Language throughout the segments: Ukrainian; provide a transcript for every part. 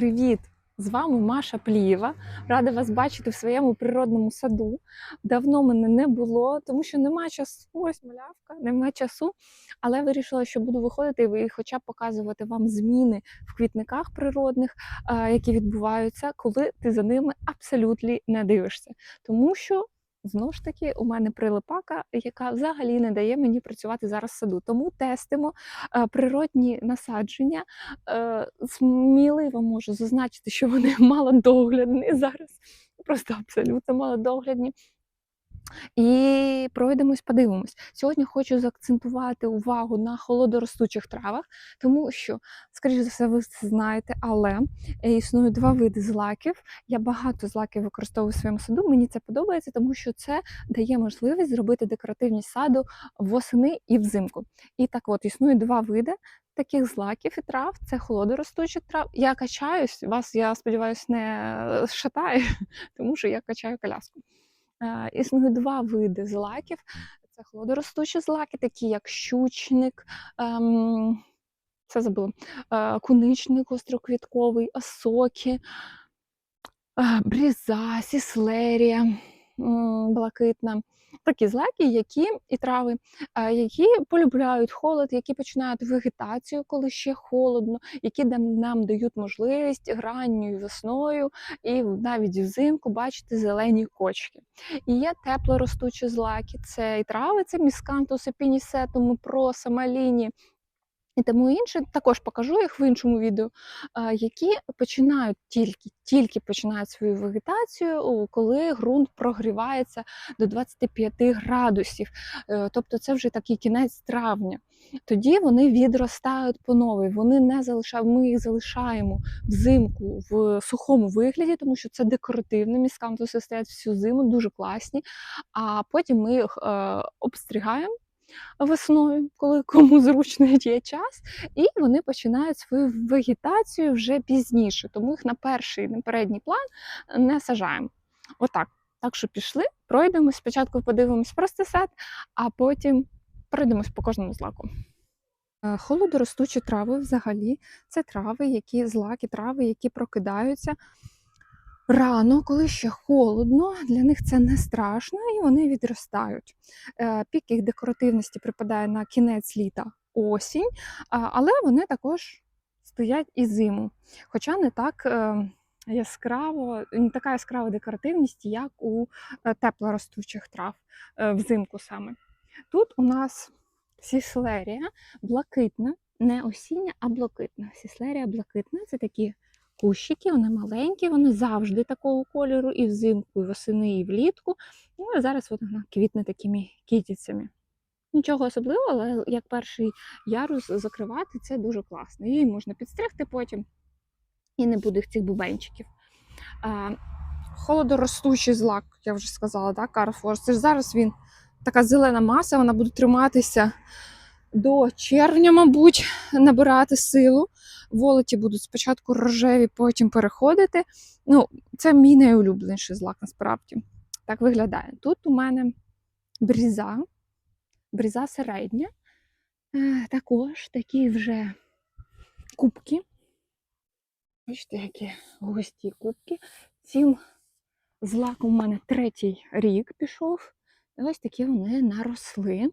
Привіт! З вами Маша Плієва. Рада вас бачити в своєму природному саду. Давно мене не було, тому що нема часу. Ось малявка, нема часу. Але вирішила, що буду виходити і хоча б показувати вам зміни в квітниках природних, які відбуваються, коли ти за ними абсолютно не дивишся. Тому що. Знову ж таки, у мене прилипака, яка взагалі не дає мені працювати зараз в саду. Тому тестимо е, природні насадження. Е, сміливо можу зазначити, що вони малодоглядні зараз, просто абсолютно малодоглядні. І пройдемось, подивимось. Сьогодні хочу заакцентувати увагу на холодоростучих травах, тому що, скоріш за все, ви це знаєте, але е, існують два види злаків. Я багато злаків використовую в своєму саду. Мені це подобається, тому що це дає можливість зробити декоративність саду восени і взимку. І так от існує два види. Таких злаків і трав це холодоростучих трав. Я качаюсь, вас, я сподіваюся, не шатає, тому що я качаю коляску. Е, Існує два види злаків. Це холодоростучі злаки, такі як щучник, ем, це забула, е, куничник остроквітковий, осоки, е, бріза, сіслерія блакитна. Такі злаки, які і трави, які полюбляють холод, які починають вегетацію, коли ще холодно, які нам, дають можливість ранньою весною і навіть взимку бачити зелені кочки. І є теплоростучі злаки, це і трави, це міскантус, епінісетум, проса, маліні. І тому інше також покажу їх в іншому відео, які починають тільки, тільки починають свою вегетацію, коли ґрунт прогрівається до 25 градусів. Е, Тобто це вже такий кінець травня. Тоді вони відростають по новій. Вони не залишають, ми їх залишаємо взимку в сухому вигляді, тому що це декоративні міскантуси стоять всю зиму, дуже класні. А потім ми їх е, обстрігаємо весною, коли кому зручно є час, і вони починають свою вегетацію вже пізніше, тому їх на перший, на передній план не сажаємо. Отак. Так що пішли, пройдемось. Спочатку подивимось просто сад, а потім пройдемось по кожному злаку. Е, Холодоростучі трави взагалі це трави, які злаки, трави, які прокидаються рано, коли ще холодно, для них це не страшно і вони відростають. Е, Пік їх декоративності припадає на кінець літа осінь, але вони також стоять і зиму. Хоча не так е, яскраво, не така яскрава декоративність, як у е, теплоростучих трав взимку саме. Тут у нас сіслерія блакитна, не осіння, а блакитна. Сіслерія блакитна це такі кущики, вони маленькі, вони завжди такого кольору, і взимку, і восени, і влітку. Ну, і зараз вона квітне такими кітіцями. Нічого особливого, але як перший ярус закривати, це дуже класно. Її можна підстригти потім, і не буде цих бубенчиків. А, холодоростучий злак, я вже сказала, так, Карфорс. Це ж зараз він така зелена маса, вона буде триматися до червня, мабуть, набирати силу. Волоті будуть спочатку рожеві, потім переходити. Ну, це мій найулюбленіший злак насправді. Так виглядає. Тут у мене бріза, бріза середня. Е, Також такі вже кубки. Бачите, які густі кубки. Цим злаком у мене третій рік пішов. Ось такі вони наросли.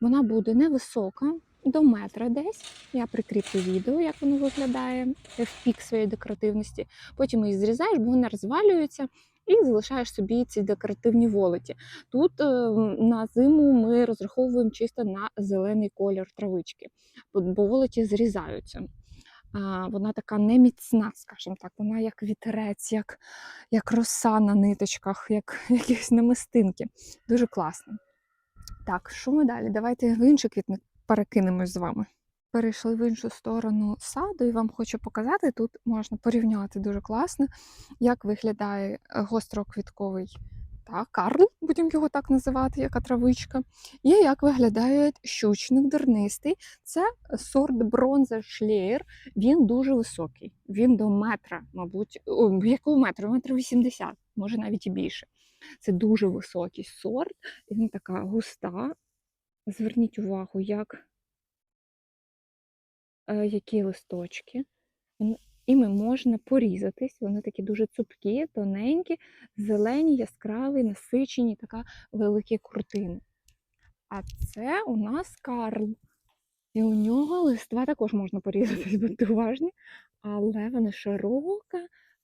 Вона буде невисока, до метра десь. Я прикріплю відео, як воно виглядає в пік своєї декоративності. Потім її зрізаєш, бо вона розвалюється. І залишаєш собі ці декоративні волоті. Тут е, на зиму ми розраховуємо чисто на зелений колір травички, бо, волоті зрізаються. Вона така неміцна, скажімо так, вона як вітерець, як, як роса на ниточках, як якісь намистинки. Дуже класно. Так, що ми далі? Давайте в інший квітник перекинемось з вами. Перейшли в іншу сторону саду, і вам хочу показати, тут можна порівняти дуже класно, як виглядає е, гостроквітковий та, карл, будемо його так називати, яка травичка. І як виглядає щучник дернистий. Це сорт бронза шлеєр. Він дуже високий. Він до метра, мабуть, якого метра? Метр вісімдесят, може навіть і більше. Це дуже високий сорт, він така густа. Зверніть увагу, як, е, які листочки. Іми можна порізатись. Вони такі дуже цупкі, тоненькі, зелені, яскраві, насичені, така великі куртини. А це у нас Карл. І у нього листва також можна порізатись, будьте уважні. Але вона широка,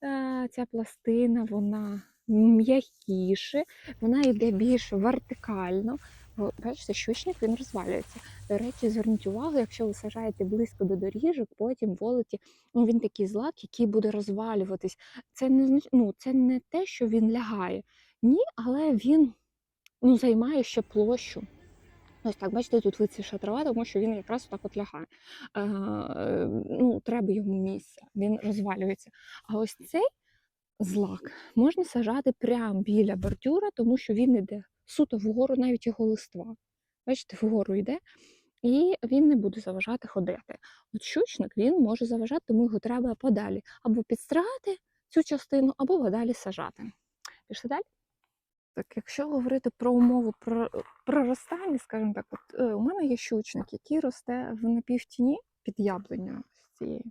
е, ця пластина, вона м'якіше, вона йде більш вертикально. Ви Бачите, щучник він розвалюється. До речі, зверніть увагу, якщо ви сажаєте близько до доріжок, потім волоті, ну він такий злак, який буде розвалюватись. Це не ну, це не те, що він лягає. Ні, але він ну, займає ще площу. Ось так, бачите, тут вицвіша трава, тому що він якраз так от лягає. Е, ну, треба йому місце, він розвалюється. А ось цей злак можна сажати прямо біля бордюра, тому що він йде суто вгору, навіть його листва. Бачите, вгору йде, і він не буде заважати ходити. От щучник він може заважати, тому його треба подалі або підстригати цю частину, або подалі сажати. Пішли далі? Так, якщо говорити про умову про, проростання, скажімо так, от, е, у мене є щучник, який росте в напівтіні під яблунею ось цією.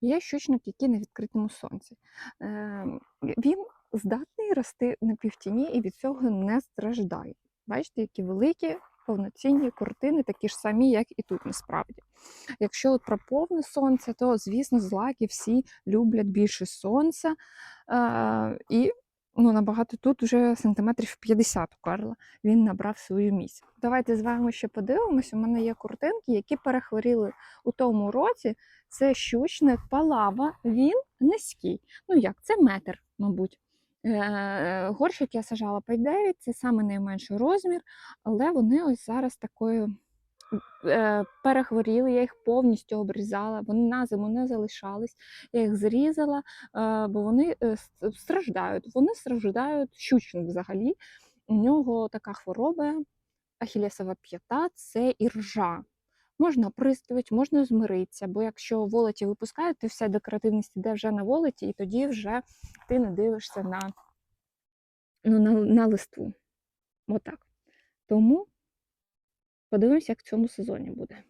Є щучник, який на відкритому сонці. Е, він здатний рости на півтіні і від цього не страждає. Бачите, які великі повноцінні картини, такі ж самі, як і тут насправді. Якщо от про повне сонце, то, звісно, злаки всі люблять більше сонця. Е, і ну, набагато тут вже сантиметрів 50 у Карла він набрав свою місць. Давайте з вами ще подивимось. У мене є куртинки, які перехворіли у тому році. Це щучник палава, він низький. Ну як, це метр, мабуть. Е, Горщик я сажала 5,9, це саме найменший розмір, але вони ось зараз такою е, перехворіли, я їх повністю обрізала, вони на зиму не залишались. Я їх зрізала, е, бо вони е, страждають. Вони страждають щучник взагалі. У нього така хвороба, ахілесова п'ята це іржа. Можна оприскувати, можна змиритися, бо якщо волоті випускають, то вся декоративність іде вже на волоті, і тоді вже ти не дивишся на, ну, на, на листву. Отак. Тому подивимося, як в цьому сезоні буде.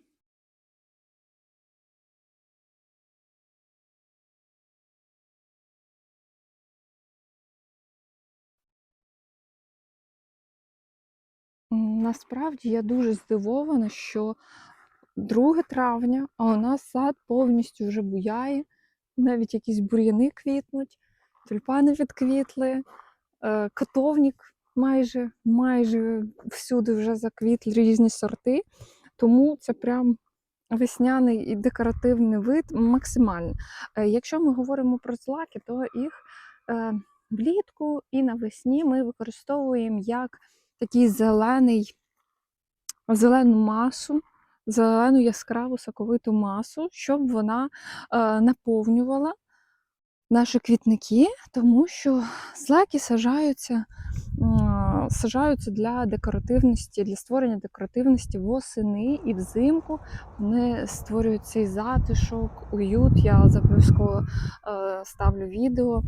Насправді я дуже здивована, що 2 травня, а у нас сад повністю вже буяє, навіть якісь бур'яни квітнуть, тюльпани відквітли, е, котовник майже, майже всюди вже заквітли різні сорти. Тому це прям весняний і декоративний вид максимально. Е, Якщо ми говоримо про злаки, то їх е, влітку і навесні ми використовуємо як такий зелений, зелену масу, зелену яскраву соковиту масу, щоб вона е, наповнювала наші квітники, тому що злаки сажаються, сажаються для декоративності, для створення декоративності восени і взимку. Вони створюють цей затишок, уют. Я обов'язково е, ставлю відео.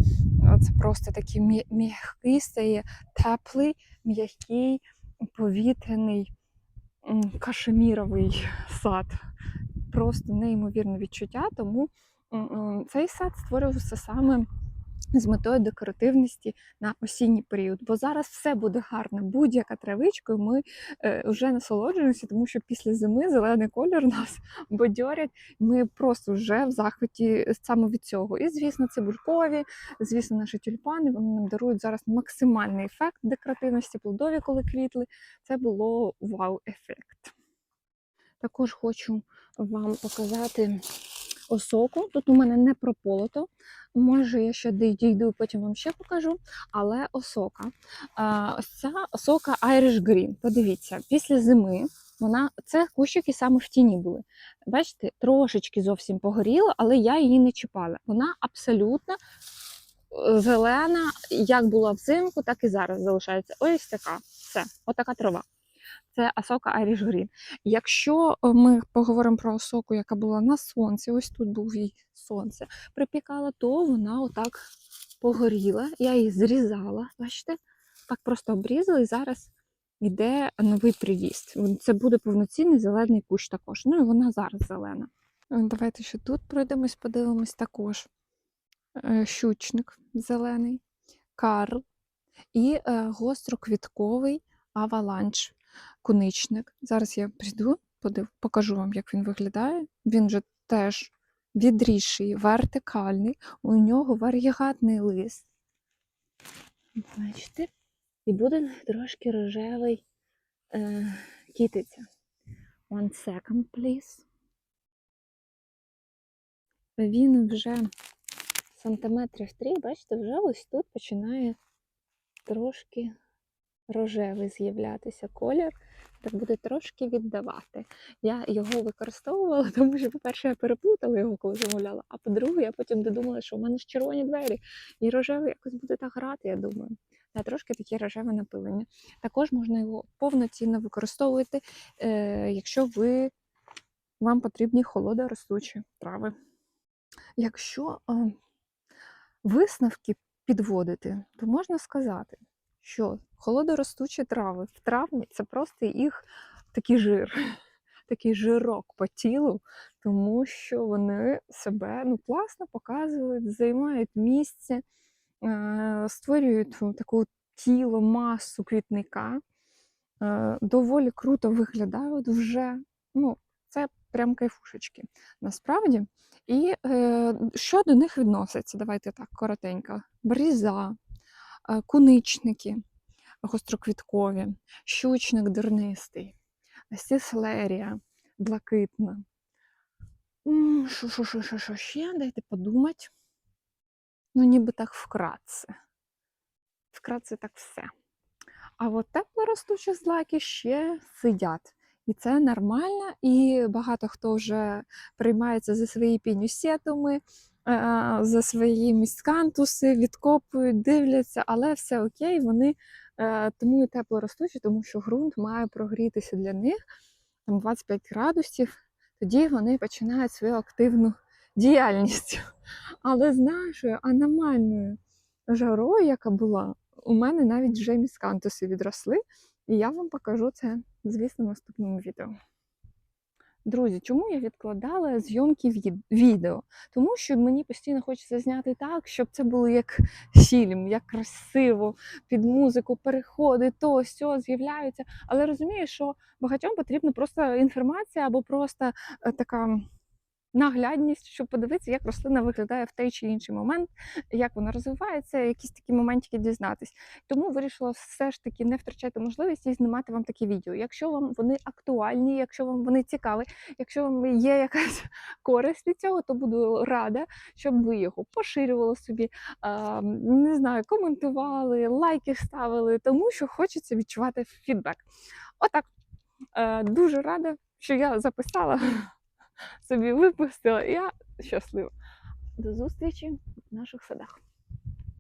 Це просто такий м'я- м'який стає, теплий, м'який, повітряний, кашеміровий сад. Просто неймовірне відчуття, тому цей сад створювався саме з метою декоративності на осінній період. Бо зараз все буде гарно, будь-яка травичка, ми е, вже насолоджуємося, тому що після зими зелений колір нас бадьорять. Ми просто вже в захваті саме від цього. І, звісно, цибулькові, звісно, наші тюльпани вони нам дарують зараз максимальний ефект декоративності, плодові, коли квітли. Це було вау-ефект. Також хочу вам показати осоку. Тут у мене не прополото. Може, я ще дійду, і потім вам ще покажу. Але осока. Ось ця осока Irish Green. Подивіться, після зими вона це кущики саме в тіні були. Бачите, трошечки зовсім погоріла, але я її не чіпала. Вона абсолютно е, зелена, як була взимку, так і зараз залишається. Ось така. Все, отака трава. Це осока Irish Green. Якщо е, ми поговоримо про осоку, яка була на сонці, ось тут був їй сонце, припікало, то вона отак погоріла. Я її зрізала, бачите? Так просто обрізала і зараз йде новий приріст. Це буде повноцінний зелений кущ також. Ну і вона зараз зелена. Е, Давайте ще тут пройдемось, подивимось також. Е, Щучник зелений, карл і гостроквітковий аваланч, куничник. Зараз я прийду, подив, покажу вам, як він виглядає. Він же теж відріший, вертикальний, у нього варігатний лист. Бачите? І буде трошки рожевий е, кітиця. One second, please. Він вже сантиметрів 3, бачите, вже ось тут починає трошки рожевий з'являтися колір, так буде трошки віддавати. Я його використовувала, тому що, по-перше, я переплутала його, коли замовляла, а по-друге, я потім додумала, що у мене ж червоні двері, і рожевий якось буде так грати, я думаю. Та трошки таке рожеве напилення. Також можна його повноцінно використовувати, е, якщо ви, вам потрібні холодоростучі трави. Якщо е, висновки підводити, то можна сказати, що холодоростучі трави в травні це просто їх такий жир, такий жирок по тілу, тому що вони себе ну, класно показують, займають місце, е, створюють ну, таку тіло, масу квітника, е, доволі круто виглядають вже. Ну, це прям кайфушечки насправді. І е, що до них відноситься? Давайте так коротенько. Бріза, куничники гостроквіткові, щучник дернистий, сіслерія блакитна. Що, що, що, що, що ще? Дайте подумати. Ну, ніби так вкратце. Вкратце так все. А от теплоростучі злаки ще сидять. І це нормально, і багато хто вже приймається за свої пінюсетуми, е, за свої міскантуси, відкопують, дивляться, але все окей, вони е, тому і теплоростучі, тому що ґрунт має прогрітися для них там 25 градусів, тоді вони починають свою активну діяльність. Але з нашою аномальною жарою, яка була, у мене навіть вже міскантуси відросли, і я вам покажу це, звісно, в наступному відео. Друзі, чому я відкладала зйомки від- відео? Тому що мені постійно хочеться зняти так, щоб це було як фільм, як красиво, під музику, переходи, то сьо з'являються. Але розумію, що багатьом потрібна просто інформація або просто е, така наглядність, щоб подивитися, як рослина виглядає в той чи інший момент, як вона розвивається, якісь такі моментики дізнатись. Тому вирішила все ж таки не втрачати можливість і знімати вам такі відео. Якщо вам вони актуальні, якщо вам вони цікаві, якщо вам є якась користь від цього, то буду рада, щоб ви його поширювали собі, не знаю, коментували, лайки ставили, тому що хочеться відчувати фідбек. Отак. Е, Дуже рада, що я записала, собі випустила. Я щаслива. До зустрічі в наших садах.